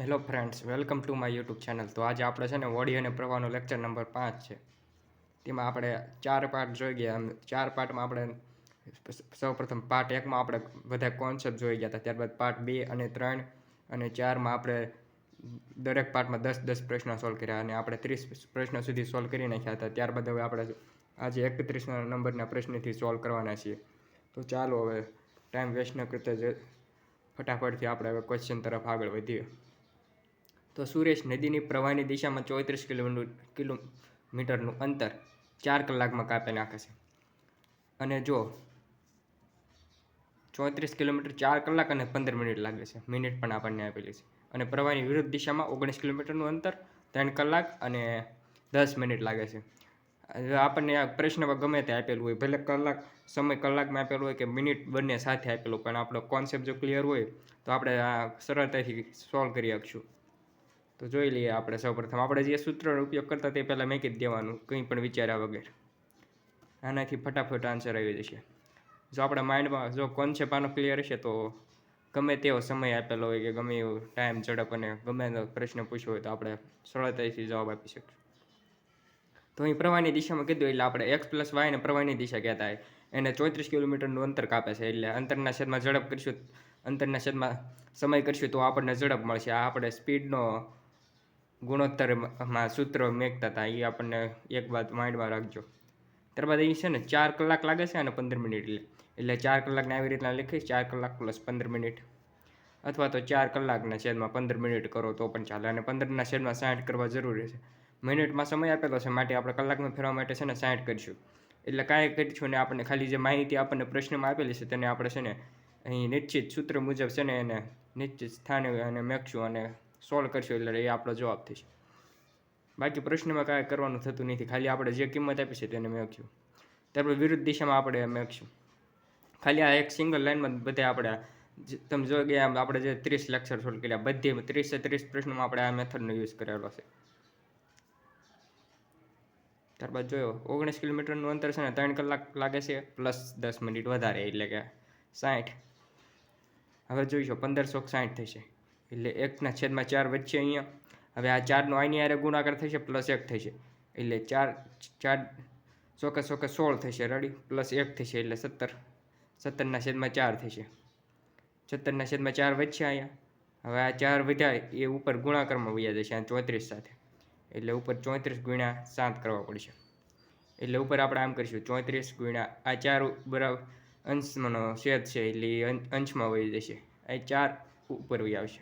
Hello friends welcome to my YouTube channel તો આજે આપણે છે ને વડી અને પ્રવાહનો લેક્ચર નંબર પાંચ છે. તેમાં આપણે ચાર પાર્ટ જોઈ ગયા. એમ ચાર પાર્ટમાં આપણે સૌપ્રથમ પાર્ટ એકમાં આપણે બધા કોન્સેપ્ટ જોઈ ગયા હતા. ત્યારબાદ પાર્ટ બે અને ત્રણ અને ચારમાં આપણે દરેક પાર્ટમાં દસ દસ પ્રશ્નો સોલ્વ કર્યા અને આપણે ત્રીસ પ્રશ્નો સુધી સોલ્વ કરી નાખ્યા હતા. ત્યારબાદ હવે આપણે આજે એકત્રીસ નંબરના પ્રશ્નથી સોલ્વ કરવાના છીએ. તો ચાલો હવે ટાઈમ વેસ્ટ ન કરતા જ ફટાફટથી આપણે હવે ક્વેશ્ચન તરફ આગળ વધીએ. તો સુરેશ નદીની પ્રવાહની દિશામાં ચોત્રીસ કિલોમીટર કિલોમીટરનું અંતર ચાર કલાકમાં કાપી નાખે છે. અને જો ચોત્રીસ કિલોમીટર ચાર કલાક અને પંદર મિનિટ લાગે છે. મિનિટ પણ આપણને આપેલી છે. અને પ્રવાહની વિરુદ્ધ દિશામાં ઓગણીસ કિલોમીટરનું અંતર, ત્રણ કલાક અને દસ મિનિટ લાગે છે. આપણને આ પ્રશ્નમાં ગમે તે આપેલું હોય, ભલે કલાક, સમય કલાકમાં આપેલું હોય કે મિનિટ બંને સાથે આપેલું પણ આપણો કોન્સેપ્ટ જો ક્લિયર હોય, તો આપણે આ સરળતાથી સોલ્વ કરી શકશું. તો જોઈ લઈએ આપણે સૌપ્રથમ આપણે જે સૂત્રનો ઉપયોગ કરતા તે પહેલાં મેં જ દેવાનું, કંઈ પણ વિચાર્યા વગર. આનાથી ફટાફટ આન્સર આવી જશે. જો આપણા માઇન્ડમાં જો કોન્સેપ્ટ આનો ક્લિયર હશે તો ગમે તેવો સમય આપેલો હોય કે ગમે એવો ટાઈમ ઝડપ અને ગમે તેવો પ્રશ્ન પૂછ્યો હોય તો આપણે સરળતાથી જવાબ આપી શકીશું તો અહીં પ્રવાહની દિશામાં કીધું એટલે આપણે એક્સ પ્લસ વાયને પ્રવાહની દિશા કહેતા એને ચોત્રીસ કિલોમીટરનું અંતર કાપે છે એટલે અંતરના છેદમાં ઝડપ કરીશું, અંતરના છેદમાં સમય કરીશું તો આપણને ઝડપ મળશે. આ આપણે સ્પીડનો ગુણોત્તરમાં સૂત્ર મેકતા હતા એ આપણને એક વાત માઇન્ડમાં રાખજો. ત્યારબાદ અહીં છે ને ચાર કલાક લાગે છે અને પંદર મિનિટ એટલે ચાર કલાકને આવી રીતના લખીશ, ચાર કલાક પ્લસ પંદર મિનિટ. અથવા તો ચાર કલાકના છેદમાં પંદર મિનિટ કરો તો પણ ચાલે. અને પંદરના છેદમાં સાઠ કરવા જરૂરી છે. મિનિટમાં સમય આપેલો છે, માટે આપણે કલાકમાં ફેરવા માટે છે ને સાઠ કરીશું. એટલે કાંઈ કરીશું ને આપણને ખાલી જે માહિતી આપણને પ્રશ્નમાં આપેલી છે તેને આપણે છે ને અહીં નિશ્ચિત સૂત્ર મુજબ છે ને એને નિશ્ચિત સ્થાને અને મેકશું અને સોલ્વ કરશું એટલે એ આપણો જવાબ થશે. બાકી પ્રશ્નમાં કાંઈ કરવાનું થતું નથી. ખાલી આપણે જે કિંમત આપી છે તેને મેકશું. ત્યારબાદ વિરુદ્ધ દિશામાં આપણે મેકશું. ખાલી આ એક સિંગલ લાઇનમાં બધે આપણે તમે જો ગયા આપણે જે ત્રીસ લેક્ચર સોલ્વ કર્યા, બધી ત્રીસે ત્રીસ પ્રશ્નોમાં આપણે આ મેથડનો યુઝ કરેલો છે. ત્યારબાદ જોયો, ઓગણીસ કિલોમીટરનું અંતર છે ને ત્રણ કલાક લાગે છે પ્લસ દસ મિનિટ વધારે એટલે કે સાઠ હવે જોઈશો, પંદરસો સાઠ થશે. એટલે એકના છેદમાં ચાર વચ્ચે અહીંયા. હવે આ ચારનો આની આરે ગુણાકાર થશે, પ્લસ એક થશે. એટલે ચાર ચાર ચોકે ચોકે સોળ થશે. રેડી પ્લસ એક થશે, એટલે સત્તર. સત્તરના છેદમાં ચાર થશે. સત્તરના છેદમાં ચાર વચ્ચે અહીંયા. હવે આ ચાર વધ્યા એ ઉપર ગુણાકારમાં વયા જશે, આ ચોત્રીસ સાથે. એટલે ઉપર ચોત્રીસ ગુણ્યા સાત કરવા પડશે. એટલે ઉપર આપણે આમ કરીશું, ચોત્રીસ ગુણ્યા આ ચાર બરાબર અંશનો છેદ છે, એટલે અંશમાં વહી જશે. આ ચાર ઉપર વહી આવશે.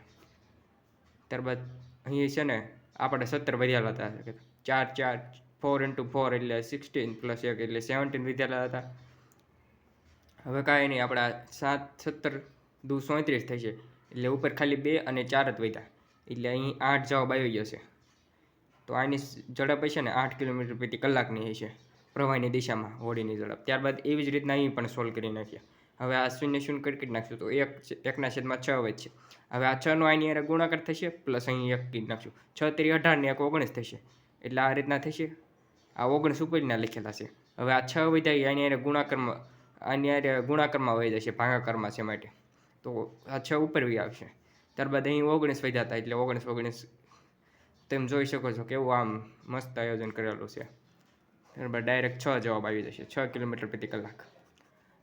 ત્યારબાદ અહીં છે ને આપણે સત્તર વધ્યાલા હતા. ચાર ચાર ફોર ઇન્ટુ ફોર એટલે સિક્સટીન પ્લસ એક એટલે સેવન્ટીન વધ્યાલા હતા. હવે કાંઈ નહીં, આપણા સાત, સત્તર દુ સોત્રીસ થશે એટલે ઉપર ખાલી બે અને ચાર જ વધ્યા. એટલે અહીં આઠ જવાબ આવી જશે તો આની ઝડપ હશે ને આઠ કિલોમીટર પ્રતિ કલાકની હશે. પ્રવાહની દિશામાં, હોડીની ઝડપ. ત્યારબાદ એવી જ રીતના અહીં પણ સોલ્વ કરી નાખીએ હવે આ શૂન્ય શૂન્ય કરી નાખશું. તો એક એકના છેદમાં છ વધશે હવે આ છનો આની હારે ગુણાકાર થશે, પ્લસ અહીં એક કરી નાખશું. છ તેરી અઢાર ને એક ઓગણીસ થશે. એટલે આ રીતના થશે. આ ઓગણીસ ઉપરના લખેલા છે. હવે આ છ વધ્યા આની હારે ગુણાકારમાં, આની હારે ગુણાકારમાં વહી જશે, ભાગાકારમાં છે માટે. તો આ છ ઉપર બી આવશે. ત્યારબાદ અહીં ઓગણીસ વધ્યા હતા, એટલે ઓગણીસ ઓગણીસ. તેમ જોઈ શકો છો કેવું આમ મસ્ત આયોજન કરેલું છે. ત્યારબાદ ડાયરેક્ટ છ જવાબ આવી જશે. છ કિલોમીટર પ્રતિ કલાક.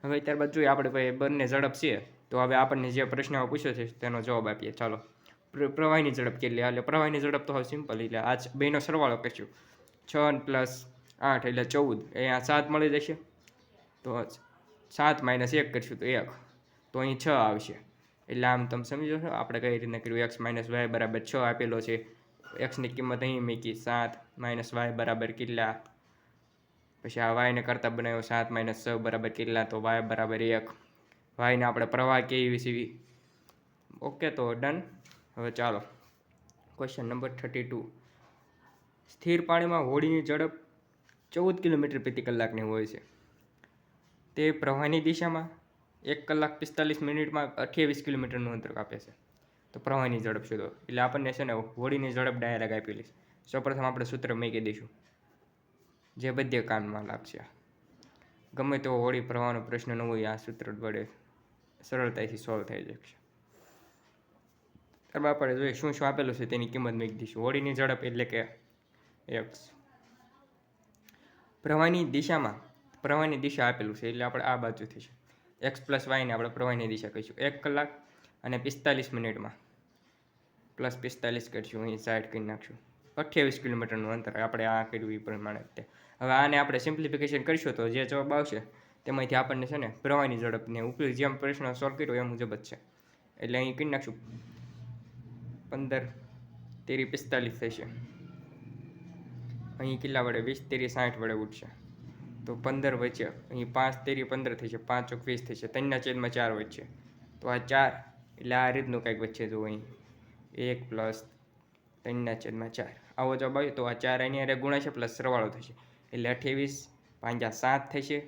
હવે ત્યારબાદ જોઈએ, આપણે ભાઈ બંને ઝડપ છે તો હવે આપણને જે પ્રશ્ન પૂછ્યો છે, તેનો જવાબ આપીએ. ચાલો. પ્ર- પ્રવાહીની ઝડપ કેટલી? એટલે પ્રવાહીની ઝડપ તો હવે સિમ્પલ એટલે આ બેનો સરવાળો કરશું છ પ્લસ આઠ એટલે ચૌદ. અહીંયા સાત મળી જશે. તો સાત માઇનસ એક કરીશું તો એક. તો અહીં છ આવશે. એટલે આમ તમે સમજો છો આપણે કઈ રીતના કર્યું? એક્સ માઇનસ વાય બરાબર છ આપેલો છે. એક્સની કિંમત અહીં મૂકી. સાત માઇનસ વાય બરાબર કેટલા? પછી આ વાયને કરતાં બનાવ્યો સાત માઇનસ છ બરાબર કેટલા? તો વાય બરાબર એક. વાયને આપણે પ્રવાહ કેવી સીવી ઓકે તો ડન હવે ચાલો. ક્વેશ્ચન નંબર થર્ટી ટુ સ્થિર પાણીમાં હોડીની ઝડપ ચૌદ કિલોમીટર પ્રતિ કલાકની હોય છે. તે પ્રવાહની દિશામાં એક કલાક પિસ્તાલીસ મિનિટમાં અઠ્યાવીસ કિલોમીટરનું અંતર કાપે છે. તો પ્રવાહની ઝડપ શોધો. એટલે આપણને છે ને હોડીની ઝડપ ડાયરેક્ટ આપેલી છે. સૌપ્રથમ આપણે સૂત્ર મૂકી દઈશું. જે બધે કામમાં લાગશે. ગમે તેવો હોળી પ્રવાહનો પ્રશ્ન ન હોય, આ સૂત્ર વડે સરળતાથી સોલ્વ થઈ જશે ત્યારબાદ આપણે જોઈએ, શું શું આપેલું છે તેની કિંમત મૂકી દઈશું હોળીની ઝડપ એટલે કે એક્સ પ્રવાહની દિશામાં, પ્રવાહની દિશા આપેલું છે એટલે આપણે આ બાજુ થશે એક્સ પ્લસ વાયને આપણે પ્રવાહની દિશા કહીશું. એક કલાક અને પિસ્તાલીસ મિનિટમાં. પ્લસ પિસ્તાલીસ કરીશું, અહીં સાઈડ કરી નાખશું. અઠ્યાવીસ કિલોમીટરનું અંતર, આપણે આ કર્યું એ પ્રમાણે હવે આને આપણે સિમ્પ્લિફિકેશન કરીશું તો જે જવાબ આવશે, તેમાંથી આપણને છે ને પ્રવાહની ઝડપને ઉપયોગ જેમ પ્રશ્ન સોલ્વ કર્યો એ મુજબ જ છે. એટલે અહીં કરી નાખશું. પંદર, તેરી પિસ્તાલીસ થશે. અહીં કેટલા વડે? વીસ, તેરી સાઠ વડે ઉઠશે તો પંદર વચ્ચે, અહીં પાંચ, તેરી પંદર થશે, પાંચ ચોક વીસ થશે. ત્રણના છેદમાં ચાર વચ્ચે. તો આ ચાર, એટલે આ રીતનું કંઈક વચ્ચે જો અહીં. એક પ્લસ ત્રણના છેદમાં ચાર. આવો જવાબ આવ્યો તો આ ચાર અરે ગુણાશે, પ્લસ સરવાળો થશે. એટલે અઠ્યાવીસ પાંજા સાત થશે.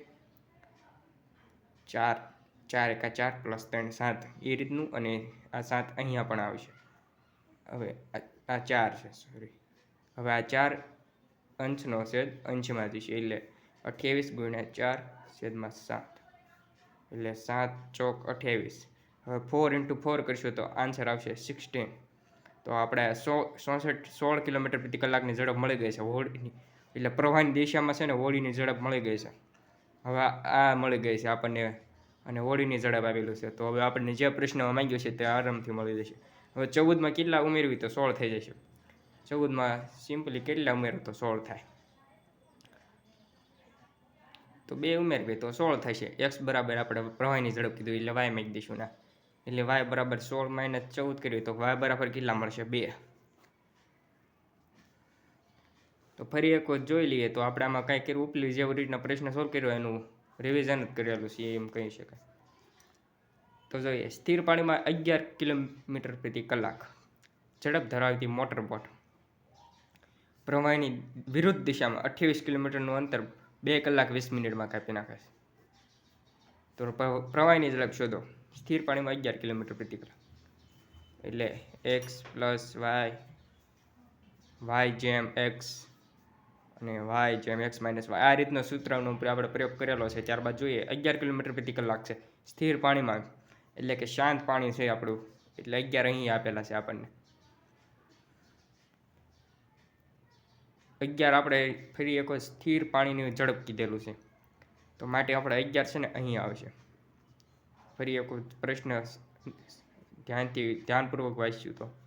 ચાર ચાર એકા ચાર પ્લસ ત્રણ સાત. એ રીતનું અને આ સાત અહીંયા પણ આવશે. હવે આ ચાર છે સોરી હવે આ ચાર અંશનો છેદ અંશમાંથી છે એટલે અઠ્યાવીસ ગુણ્યા ચાર છેદમાં સાત. એટલે સાત ચોક અઠ્યાવીસ. હવે ફોર ઇન્ટુ ફોર કરીશું તો આન્સર આવશે સિક્સટીન તો આપણે સો ચોસઠ સોળ કિલોમીટર પ્રતિ કલાકની ઝડપ મળી ગઈ છે. હોળીની એટલે પ્રવાહની દિશામાં છે ને હોળીની ઝડપ મળી ગઈ છે. હવે આ મળી ગઈ છે આપણને અને હોળીની ઝડપ આવેલું છે. તો હવે આપણને જે પ્રશ્નમાં માંગ્યો છે તે આરામથી મળી જશે. હવે ચૌદમાં કેટલા ઉમેરવી તો સોળ થઈ જશે. ચૌદમાં સિમ્પલી કેટલા ઉમેરો તો સોળ થાય. તો બે ઉમેરવી તો સોળ થશે. એક્સ બરાબર આપણે પ્રવાહીની ઝડપ કીધું, એટલે વાય મૂકી દઈશું ના. એટલે વાય બરાબર સોળ માઇનસ ચૌદ કર્યું તો વાય બરાબર કેટલા મળશે? બે. તો ફરી એક વખત જોઈ લઈએ. તો આપણે આમાં કાંઈ કર્યું? ઉપલી જેવી રીતના પ્રશ્ન સોલ્વ કર્યો, એનું રિવિઝન જ કરેલું છે, એમ કહી શકાય. તો જોઈએ, સ્થિર પાણીમાં અગિયાર કિલોમીટર પ્રતિ કલાક ઝડપ ધરાવતી મોટર બોટ પ્રવાહીની વિરુદ્ધ દિશામાં અઠ્યાવીસ કિલોમીટરનું અંતર બે કલાક વીસ મિનિટમાં કાપી નાખે છે. તો પ્ર- પ્રવાહીની ઝડપ શોધો. સ્થિર પાણીમાં અગિયાર કિલોમીટર પ્રતિ કલાક. એટલે એક્સ પ્લસ વાય વાય જેમ એક્સ અને વાય જેમ એક્સ માઇનસ વાય આ રીતનો સૂત્રનો આપણે પ્રયોગ કરેલો છે. ત્યારબાદ જોઈએ, અગિયાર કિલોમીટર પ્રતિ કલાક છે. સ્થિર પાણીમાં, એટલે કે શાંત પાણી છે આપણું. એટલે અગિયાર અહીં આપેલા છે આપણને. અગિયાર આપણે ફરી એક સ્થિર પાણીની ઝડપ કીધેલું છે. તો માટે આપણે અગિયાર છે ને અહીં આવશે. ફરી એક પ્રશ્ન ધ્યાનથી, ધ્યાનપૂર્વક વાંચ્યું તો.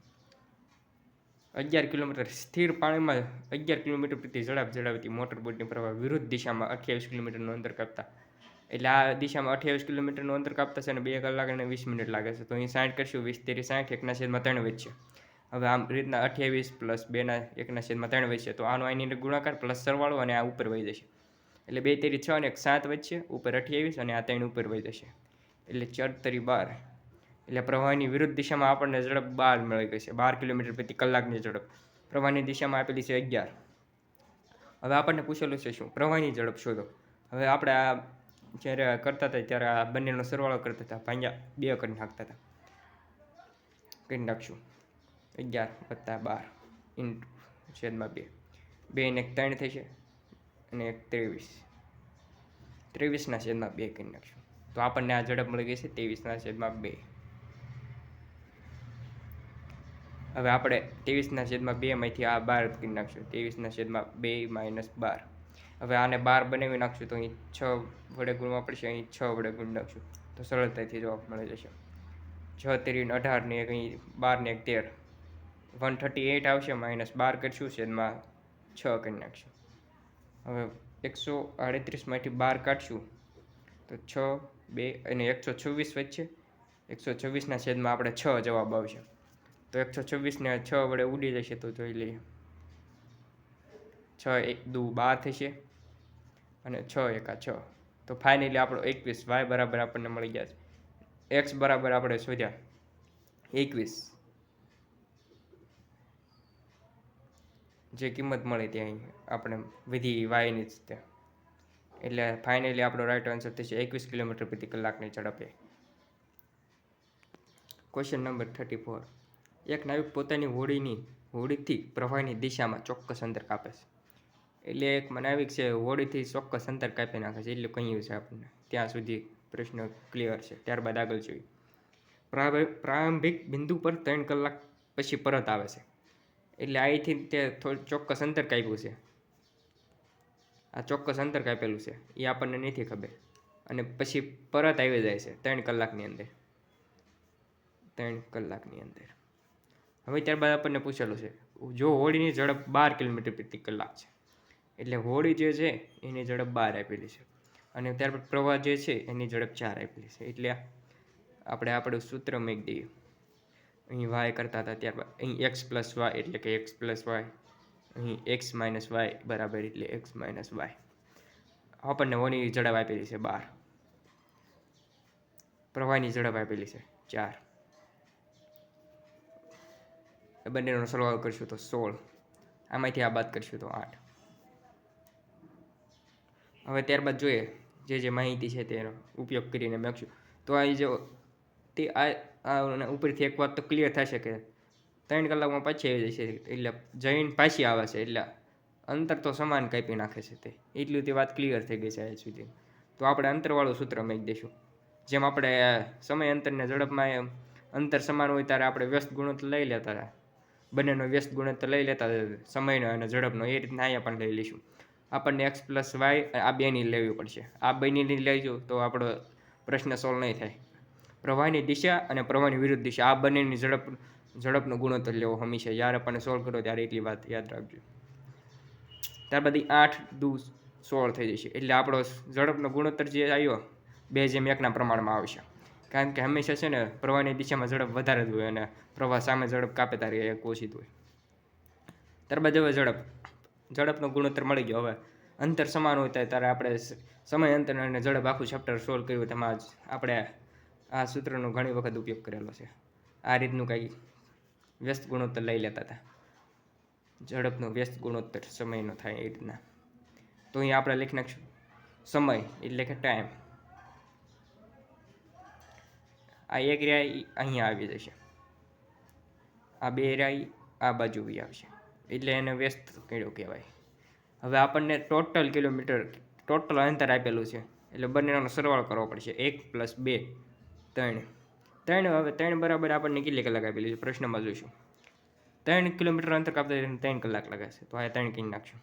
અગિયાર કિલોમીટર સ્થિર પાણીમાં અગિયાર કિલોમીટર પ્રતિ ઝડપ ઝડપથી મોટર બોટની પ્રવાહ વિરુદ્ધ દિશામાં અઠ્યાવીસ કિલોમીટરનું અંતર કાપતા. એટલે આ દિશામાં અઠ્યાવીસ કિલોમીટરનું અંતર કાપતા છે અને બે કલાક અને વીસ મિનિટ લાગે છે. તો અહીં સાઠ કરશું, વીસ તેરી સાઠ એકના છેદમાં ત્રણ વચ્ચે હવે આમ રીતના અઠ્યાવીસ પ્લસ બેના એકના છેદમાં ત્રણ વચ્ચે તો આનો આની ગુણાકાર પ્લસ સરવાળો અને આ ઉપર વહી જશે. એટલે બે તેરી છ અને એક સાત વચ્ચે ઉપર અઠ્યાવીસ અને આ ત્રણ ઉપર વહી જશે. એટલે ચાર તરી બાર. એટલે પ્રવાહની વિરુદ્ધ દિશામાં આપણને ઝડપ બાર મળી ગઈ છે. બાર કિલોમીટર પ્રતિ કલાકની ઝડપ. પ્રવાહની દિશામાં આપેલી છે અગિયાર. હવે આપણને પૂછેલું છે શું? પ્રવાહની ઝડપ શોધો. હવે આપણે આ જ્યારે કરતા હતા ત્યારે આ બંનેનો સરવાળો કરતા હતા. ભાંગ્યા બે કરી નાખતા હતા. કરી નાખશું. અગિયાર વત્તા બાર ઇન્ટુ છેદમાં બે. બે ને એક ત્રણ થશે અને એક ત્રેવીસ. ત્રેવીસના છેદમાં બે કરી નાખશું. તો આપણને આ ઝડપ મળી ગઈ છે ત્રેવીસના છેદમાં બે. હવે આપણે ત્રેવીસના છેદમાં બેમાંથી આ બાર કરી નાખશું. ત્રેવીસના છેદમાં બે માઇનસ બાર. હવે આને બાર બનાવી નાખશું તો અહીં છ વડે ગુણવા પડશે, અહીં છ વડે ગુણ નાખશું. તો સરળતાથી જવાબ મળી જશે. છ તેરીને અઢાર ને એક, અહીં બાર ને એક તેર. વન થર્ટી એઇટ આવશે, માઇનસ બાર કરશું, છેદમાં છ કરી નાખશું. હવે એકસો આડત્રીસમાંથી બાર કાઢશું. તો છ, બે અને એકસો છવ્વીસ વચ્ચે એકસો છવ્વીસના છેદમાં આપણે છ જવાબ આવશે. તો એકસો છવ્વીસને છ વડે ઉડી જશે તો જોઈ લઈએ. છ એક દુ બાર થશે અને છ એકા છ. તો ફાઇનલી આપણો એકવીસ વાય બરાબર આપણને મળી ગયા છે એક્સ બરાબર આપણે શોધ્યા. એકવીસ. જે કિંમત મળી ત્યાં આપણે વિધિ વાયની જ ત્યાં. એટલે ફાઇનલી આપણો રાઈટ આન્સર થશે એકવીસ કિલોમીટર પ્રતિ કલાકની ઝડપે. ક્વેશ્ચન નંબર થર્ટી ફોર એક નાવિક પોતાની હોડીની હોડીથી પ્રવાહની દિશામાં ચોક્કસ અંતર કાપે છે. એટલે એક નાવિક છે હોડીથી ચોક્કસ અંતર કાપી નાખે છે, એટલું કહ્યું છે આપણને. ત્યાં સુધી પ્રશ્ન ક્લિયર છે, ત્યારબાદ આગળ જોઈએ. પ્રારંભ- પ્રારંભિક બિંદુ પર ત્રણ કલાક પછી પરત આવે છે. એટલે અહીંથી તે થોડું ચોક્કસ અંતર કાપ્યું છે. આ ચોક્કસ અંતર કાપેલું છે, એ આપણને નથી ખબર. અને પછી પરત આવી જાય છે, ત્રણ કલાકની અંદર. ત્રણ કલાકની અંદર. હવે ત્યારબાદ આપણને પૂછેલું છે, જો હોળીની ઝડપ બાર કિલોમીટર પ્રતિ કલાક છે, એટલે હોળી જે છે એની ઝડપ બાર આપેલી છે અને ત્યારબાદ પ્રવાહ જે છે એની ઝડપ ચાર આપેલી છે. એટલે આપણે આપણું સૂત્ર મૂકી દઈએ. અહીં વાય કરતા હતા ત્યારબાદ, અહીં એક્સ પ્લસ વાય એટલે કે એક્સ પ્લસ વાય અહીં એક્સ માઇનસ વાય બરાબર એટલે એક્સ માઇનસ વાય આપણને ઓની ઝડપ આપેલી છે બાર. પ્રવાહની ઝડપ આપેલી છે ચાર. બંનેનો સરવાળો કરશું તો સોળ. આમાંથી આ બાદ કરશું તો આઠ. હવે ત્યારબાદ જોઈએ જે જે માહિતી છે તેનો ઉપયોગ કરીને મેળશું તો આ જો તે આ ઉપરથી એક વાત તો ક્લિયર થશે કે ત્રણ કલાકમાં પાછી આવી જશે. એટલે જૈન પાછી આવે છે. એટલે અંતર તો સમાન કાપી નાખે છે તે. એટલું તે વાત ક્લિયર થઈ ગઈ છે આજ સુધી. તો આપણે અંતરવાળું સૂત્ર મેં દઈશું. જેમ આપણે સમય અંતરને ઝડપમાં અંતર સમાન હોય ત્યારે આપણે વ્યસ્ત ગુણોત્તર લઈ લેતા હતા. બંનેનો વ્યસ્ત ગુણોત્તર લઈ લેતા સમયનો અને ઝડપનો એ રીતના અહીંયા પણ લઈ લઈશું. આપણને એક્સ પ્લસ વાય આ બેની લેવી પડશે. આ બેની લઈશું તો આપણો પ્રશ્ન સોલ્વ નહીં થાય. પ્રવાહની દિશા અને પ્રવાહની વિરુદ્ધ દિશા, આ બંનેની ઝડપ, ઝડપનો ગુણોત્તર લેવો હંમેશા. જ્યારે આપણને સોલ્વ કરો ત્યારે એટલી વાત યાદ રાખજો. ત્યારબાદ આઠ દુ સોળ થઈ જશે. એટલે આપણો ઝડપનો ગુણોત્તર જે આવ્યો, બે જેમ એકના પ્રમાણમાં આવશે. કારણ કે હંમેશા છે ને પ્રવાહની દિશામાં ઝડપ વધારે જ હોય અને પ્રવાહ સામે ઝડપ કાપે તારે એક ઓછી જ હોય. ત્યારબાદ હવે ઝડપ. ઝડપનો ગુણોત્તર મળી ગયો. હવે અંતર સમાન હોય ત્યારે આપણે સમય, અંતર અને ઝડપ આખું ચેપ્ટર સોલ્વ કર્યું તેમાં જ આપણે આ સૂત્રનો ઘણી વખત ઉપયોગ કરેલો છે. આ રીતનું કંઈ વ્યસ્ત ગુણોત્તર લઈ લેતા હતા. ઝડપનો વ્યસ્ત ગુણોત્તર સમયનો થાય એ રીતના. તો અહીં આપણે લખી નાખશું. સમય એટલે કે ટાઈમ આ એક રાય અહીંયા આવી જશે. આ બે રાય આ બાજુ બી આવશે. એટલે એને વ્યસ્ત કીડો કહેવાય. હવે આપણને ટોટલ કિલોમીટર ટોટલ અંતર આપેલું છે. એટલે બંનેનો સરવાળો કરવો પડશે. એક પ્લસ બે, ત્રણ. ત્રણ હવે ત્રણ બરાબર આપણને કેટલી કલાક આપેલી છે? પ્રશ્નમાં જોઈશું. ત્રણ કિલોમીટર અંતર કાપતા ત્રણ કલાક લગાશે. તો આ ત્રણ કિન નાખશું.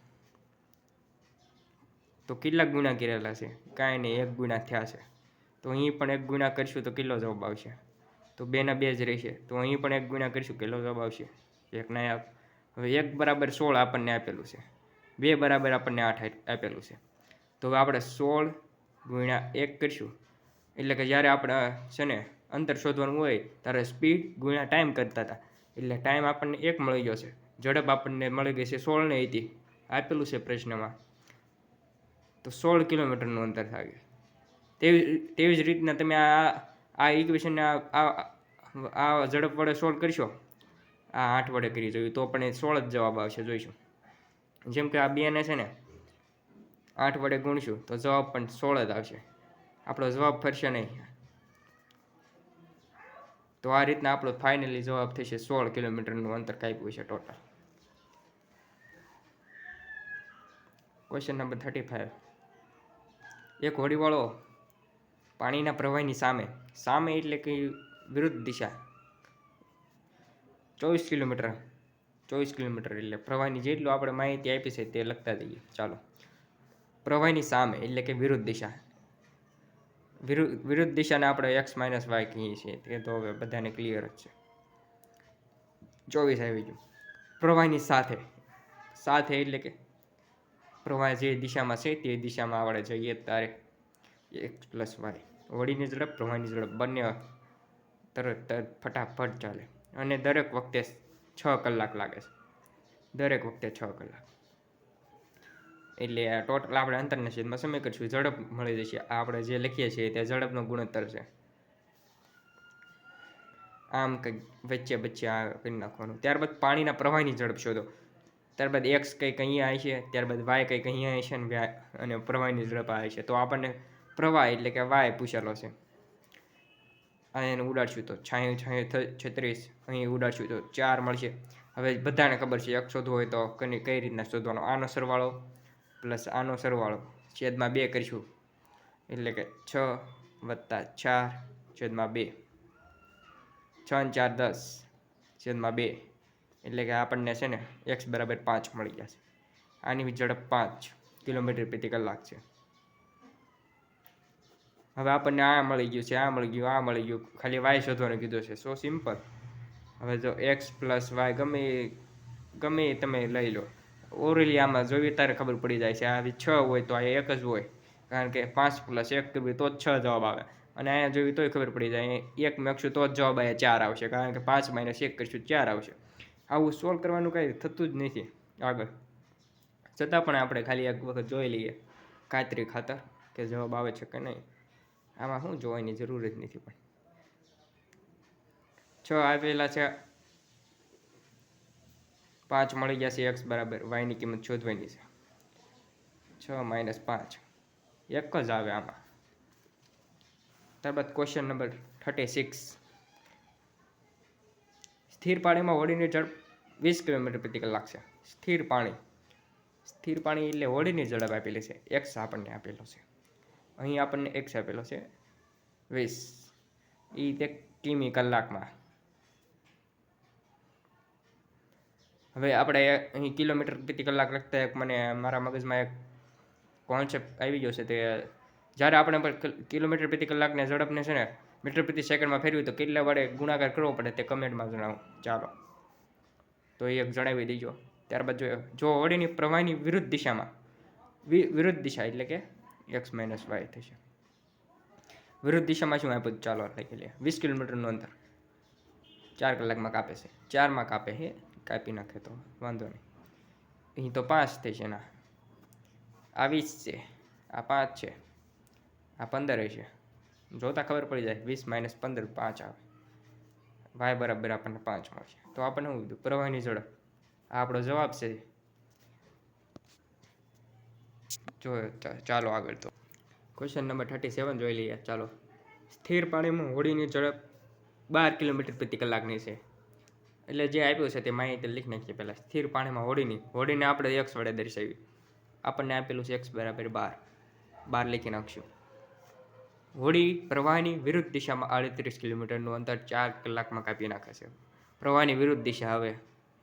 તો કેટલા ગુણા કરેલા છે? કાંઈ નહીં, એક ગુણા થયા છે. તો અહીં પણ એક ગુણા કરીશું તો કેટલો જવાબ આવશે? તો બેના બે જ રહેશે. તો અહીં પણ એક ગુણા કરીશું, કેટલો જવાબ આવશે? એક ના આપ હવે એક બરાબર સોળ આપણને આપેલું છે. બે બરાબર આપણને આઠ આપેલું છે. તો હવે આપણે સોળ ગુણ્યા એક કરીશું. એટલે કે જ્યારે આપણે છે ને અંતર શોધવાનું હોય, ત્યારે સ્પીડ ગુણ્યા ટાઈમ કરતા હતા. એટલે ટાઈમ આપણને એક મળી ગયો છે. ઝડપ આપણને મળી ગઈ છે સોળને હતી આપેલું છે પ્રશ્નમાં. તો સોળ કિલોમીટરનું અંતર થાય. તેવી તેવી જ રીતના તમે આ આ ઇક્વેશનને આ આ ઝડપ વડે સોલ્વ કરશો? આ આઠ વડે કરી જોયું તો પણ એ સોળ જ જવાબ આવશે, જોઈશું. જેમ કે આ બેને છે ને, આઠ વડે ગુણશું, તો જવાબ પણ સોળ જ આવશે. આપણો જવાબ ફરશે નહીં. તો આ રીતના આપણો ફાઇનલી જવાબ થશે સોળ કિલોમીટરનું અંતર કાપ્યું છે total question number thirty five એક હોડીવાળો પાણીના પ્રવાહની સામે. સામે એટલે કે વિરુદ્ધ દિશા. ચોવીસ કિલોમીટર. ચોવીસ કિલોમીટર એટલે પ્રવાહની જેટલું આપણે માહિતી આપી છે તે લખતા જઈએ. ચાલો. પ્રવાહની સામે એટલે કે વિરુદ્ધ દિશા. વિરુદ્ધ વિરુદ્ધ દિશાને આપણે એક્સ માઇનસ વાય કહીએ છીએ. તે તો હવે બધાને ક્લિયર જ છે. ચોવીસ આવી ગયું. પ્રવાહની સાથે. સાથે એટલે કે પ્રવાહ જે દિશામાં છે તે દિશામાં આપણે જઈએ. તારે એક્સ પ્લસ વાય વળીની ઝડપ પ્રવાહની ઝડપ. બંને તરત ફટાફટ ચાલે. અને દરેક વખતે છ કલાક લાગે છે. દરેક વખતે છ કલાક. એટલે આ ટોટલ આપણે અંતરના છેદમાં સમય કરીશું. ઝડપ મળી જશે. આપણે જે લખીએ છીએ તે ઝડપનો ગુણોત્તર છે. આમ કંઈક વચ્ચે વચ્ચે આ કરી નાખવાનું. ત્યારબાદ પાણીના પ્રવાહની ઝડપ શોધો. ત્યારબાદ એક્સ કંઈક અહીંયા આવે છે ત્યારબાદ વાય કંઈક અહીંયા આવે છે અને અને પ્રવાહની ઝડપ આવે છે તો આપણને પ્રવાહ એટલે કે વાય પૂછેલો છે. અહીં એને ઉડાડશું તો છાંયું છાંયું છત્રીસ. અહીં ઉડાડશું તો ચાર મળશે. હવે બધાને ખબર છે, એક શોધવો હોય તો કઈ કઈ રીતના શોધવાનો? આનો સરવાળો પ્લસ આનો સરવાળો. છેદમાં બે કરીશું. એટલે કે છ વત્તા ચાર છેદમાં બે. છ ચાર દસ છેદમાં બે. એટલે કે આપણને છે ને, એક્સ બરાબર પાંચ મળી છે આની ઝડપ પાંચ કિલોમીટર પ્રતિ કલાક છે. હવે આપણને આ મળી ગયું છે, આ મળી ગયું, આ મળી ગયું. ખાલી વાય શોધવાનું કીધું છે. સો સિમ્પલ હવે જો એક્સ પ્લસ વાય ગમે ગમે તમે લઈ લો. ઓરેલી આમાં જોઈએ ત્યારે ખબર પડી જાય છે આવી છ હોય તો આ એક જ હોય. કારણ કે પાંચ પ્લસ એક કરવી તો જ છ જવાબ આવે. અને અહીંયા જોઈએ તોય ખબર પડી જાય એક મેકશું તો જ જવાબ અહીંયા ચાર આવશે. કારણ કે પાંચ માઇનસ એક કરીશું ચાર આવશે. આવું સોલ્વ કરવાનું કાંઈ થતું જ નથી. આગળ. છતાં પણ આપણે ખાલી એક વખત જોઈ લઈએ. ખાતરી ખાતર કે જવાબ આવે છે કે નહીં. આમાં શું જોવાની જરૂર જ નથી પણ છ આપેલા છે. પાંચ મળી ગયા છે એક્સ બરાબર, વાયની કિંમત શોધવાની છે. છ માઇનસ પાંચ, એક જ આવે આમાં. ત્યારબાદ ક્વેશ્ચન નંબર થર્ટી સિક્સ. સ્થિર પાણીમાં હોડીની ઝડપ વીસ કિલોમીટર પ્રતિ કલાક છે. સ્થિર પાણી સ્થિર પાણી એટલે હોડીની ઝડપ આપેલી છે. એક્સ આપણને આપેલો છે. અહીં આપણને એક્સ આપેલો છે. વીસ. એ તે કિમી કલાકમાં. હવે આપણે અહીં કિલોમીટર પ્રતિ કલાક લખતા એક મને મારા મગજમાં એક કોન્સેપ્ટ આવી ગયો છે તે, જ્યારે આપણે કિલોમીટર પ્રતિ કલાકને ઝડપને છે ને, મીટર પ્રતિ સેકન્ડમાં ફેરવી તો કેટલા વડે ગુણાકાર કરવો પડે તે કમેન્ટમાં જણાવો. ચાલો. તો એ એક જણાવી દેજો. ત્યારબાદ જો જો વળીની પ્રવાહની વિરુદ્ધ દિશામાં. વિરુદ્ધ દિશા એટલે કે એક્સ માઇનસ વાય થશે. વિરુદ્ધ દિશામાં શું આપ્યું? ચાલો લખી લઈએ. વીસ કિલોમીટરનું અંતર. ચાર કલાકમાં કાપે છે. ચારમાં કાપે છે. કાપી નાખે તો વાંધો નહીં. અહીં તો પાંચ થશે ના. આ વીસ છે. આ પાંચ છે. આ પંદર છે જોતા ખબર પડી જાય. વીસ માઇનસ પંદર પાંચ આવે. વાય બરાબર આપણને પાંચ મળશે. તો આપણને શું કીધું? પ્રવાહની ઝડપ. આ આપણો જવાબ છે જો ચાલો આગળ તો. ક્વેશ્ચન નંબર થર્ટી સેવન જોઈ લઈએ, ચાલો. સ્થિર પાણીમાં હોડીની ઝડપ બાર કિલોમીટર પ્રતિ કલાકની છે. એટલે જે આપ્યું છે તે માહિતી લીખ નાખીએ પહેલાં. સ્થિર પાણીમાં હોડીની હોડીને આપણે એક્સ વડે દર્શાવી આપણને આપેલું છે એક્સ બરાબર બાર. બાર લખી નાખશું. હોડી પ્રવાહની વિરુદ્ધ દિશામાં આડત્રીસ કિલોમીટરનું અંતર ચાર કલાકમાં કાપી નાખે છે. પ્રવાહની વિરુદ્ધ દિશા હવે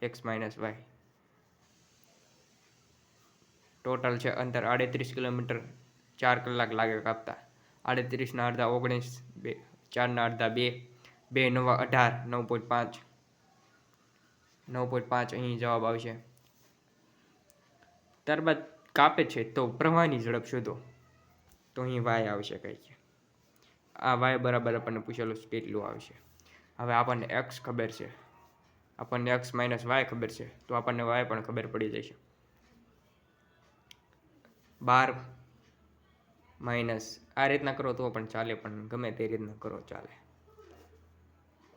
એક્સ માઇનસ વાય ટોટલ છે અંતર આડત્રીસ કિલોમીટર ચાર કલાક લાગે કાપતા. આડત્રીસના અડધા ઓગણીસ, બે, ચારના અડધા બે બે નવા અઢાર, નવ પોઈન્ટ પાંચ. નવ પોઈન્ટ પાંચ અહીં જવાબ આવશે. ત્યારબાદ કાપે છે તો પ્રવાહની ઝડપ શોધો. તો અહીં વાય આવશે કંઈક. આ વાય બરાબર આપણને પૂછેલું છે કેટલું આવશે. હવે આપણને એક્સ ખબર છે. આપણને એક્સ માઇનસ વાય ખબર છે. તો આપણને વાય પણ ખબર પડી જશે. બાર માઇનસ. આ રીતના કરો તો પણ ચાલે, પણ ગમે તે રીતના કરો ચાલે.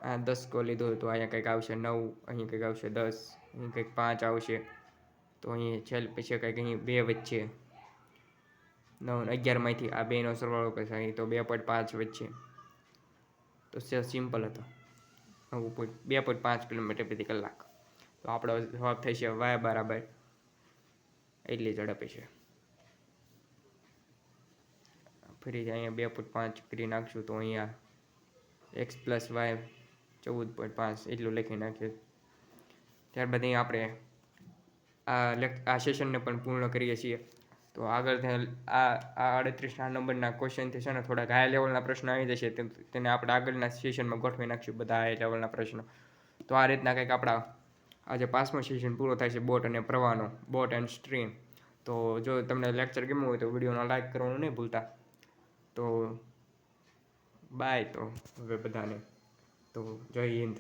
આ દસ કો લીધો તો અહીંયા કંઈક આવશે નવ અહીં કંઈક આવશે દસ અહીં કંઈક પાંચ આવશે. તો અહીં છેલ્લે પછી કંઈક અહીં બે વચ્ચે. નવ, અગિયારમાંથી આ બેનો સરવાળો કરશે, અહીં તો બે પોઈન્ટ પાંચ વચ્ચે. તો સિમ્પલ હતો. નવ પોઈન્ટ, બે પોઈન્ટ પાંચ કિલોમીટર પ્રતિ કલાક. તો આપણો જવાબ થશે વાય બરાબર. એટલી ઝડપે છે. ફરીથી અહીંયા બે પોઈન્ટ પાંચ કરી નાખશું તો અહીંયા એક્સ પ્લસ વાય ચૌદ પોઈન્ટ પાંચ એટલું લખી નાખ્યું ત્યારબાદ અહીં આપણે આ લેક આ સેશનને પણ પૂર્ણ કરીએ છીએ. તો આગળ આ આ આડત્રીસના નંબરના ક્વેશ્ચનથી છે ને થોડાક હાઈ લેવલના પ્રશ્નો આવી જશે. તેને આપણે આગળના સેશનમાં ગોઠવી નાખશું બધા હાઈ લેવલના પ્રશ્નો. તો આ રીતના કંઈક આપણા આજે પાંચમો સેશન પૂરો થાય છે બોટ અને પ્રવાહનો, બોટ એન્ડ સ્ટ્રીમ તો જો તમને લેક્ચર ગમ્યું હોય તો વિડીયોનો લાઈક કરવાનું નહીં ભૂલતા. તો બાય તો હવે બધાને. તો જય હિન્દ.